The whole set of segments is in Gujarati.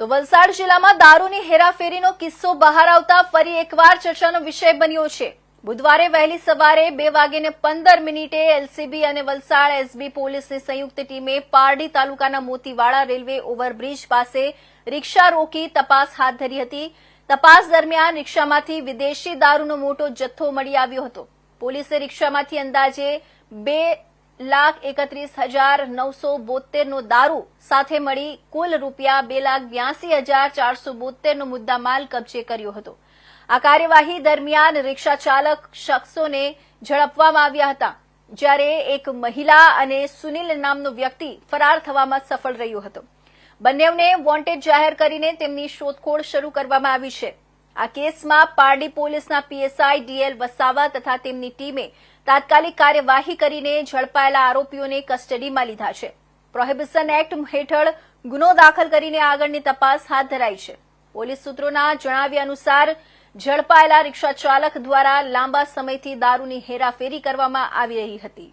તો વલસાડ જિલ્લામાં દારૂની હેરાફેરીનો કિસ્સો બહાર આવતા ફરી એકવાર ચર્ચાનો વિષય બન્યો છે. બુધવારે વહેલી સવારે બે વાગ્યે પંદર મિનિટે એલસીબી અને વલસાડ એસબી પોલીસની સંયુક્ત ટીમે પારડી તાલુકાના મોતીવાડા રેલવે ઓવરબ્રિજ પાસે રિક્ષા રોકી તપાસ હાથ ધરી હતી. તપાસ દરમિયાન રિક્ષામાંથી વિદેશી દારૂનો મોટો જથ્થો મળી આવ્યો હતો. પોલીસે રિક્ષામાંથી અંદાજે બે લાખ એકત્રીસ હજાર નવસો બોતેરનો દારૂ સાથે મળી કુલ રૂપિયા બે લાખ બ્યાસી હજાર ચારસો બોતેરનો મુદ્દામાલ કબજે કર્યો હતો. આ કાર્યવાહી દરમિયાન રિક્ષા ચાલક શખ્સોને ઝડપવામાં આવ્યા હતા, જ્યારે એક મહિલા અને સુનિલ નામનો વ્યક્તિ ફરાર થવામાં સફળ રહ્યો હતો. બંનેવને વોન્ટેડ જાહેર કરીને તેમની શોધખોળ શરૂ કરવામાં આવી છે. આ કેસમાં પારડી પોલીસના પીએસઆઈ ડીએલ વસાવા તથા તેમની ટીમે તાત્કાલિક કાર્યવાહી કરીને ઝડપાયેલા આરોપીઓને કસ્ટડીમાં લીધા છે. પ્રોહિબિશન એક્ટ હેઠળ ગુનો દાખલ કરીને આગળની તપાસ હાથ ધરાઈ છે. પોલીસ સૂત્રોના જણાવ્યા અનુસાર, ઝડપાયેલા રિક્ષા ચાલક દ્વારા લાંબા સમયથી દારૂની હેરાફેરી કરવામાં આવી રહી હતી.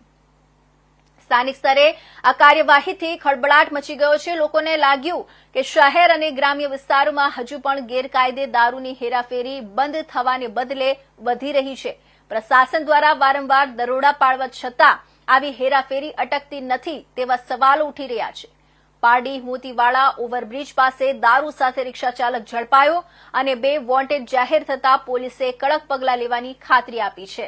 સ્થાનિક સ્તરે આ કાર્યવાહીથી ખળબળાટ મચી ગયો છે. લોકોને લાગ્યું કે શહેર અને ગ્રામ્ય વિસ્તારોમાં હજુ પણ ગેરકાયદે દારૂની હેરાફેરી બંધ થવાને બદલે વધી રહી છે. પ્રશાસન દ્વારા વારંવાર દરોડા પાડવા છતાં આવી હેરાફેરી અટકતી નથી તેવા સવાલો ઉઠી રહ્યા છે. પારડી મોતીવાળા ઓવરબ્રિજ પાસે દારૂ સાથે રિક્ષા ચાલક ઝડપાયો અને બે વોન્ટેડ જાહેર થતા પોલીસે કડક પગલાં લેવાની ખાતરી આપી છે.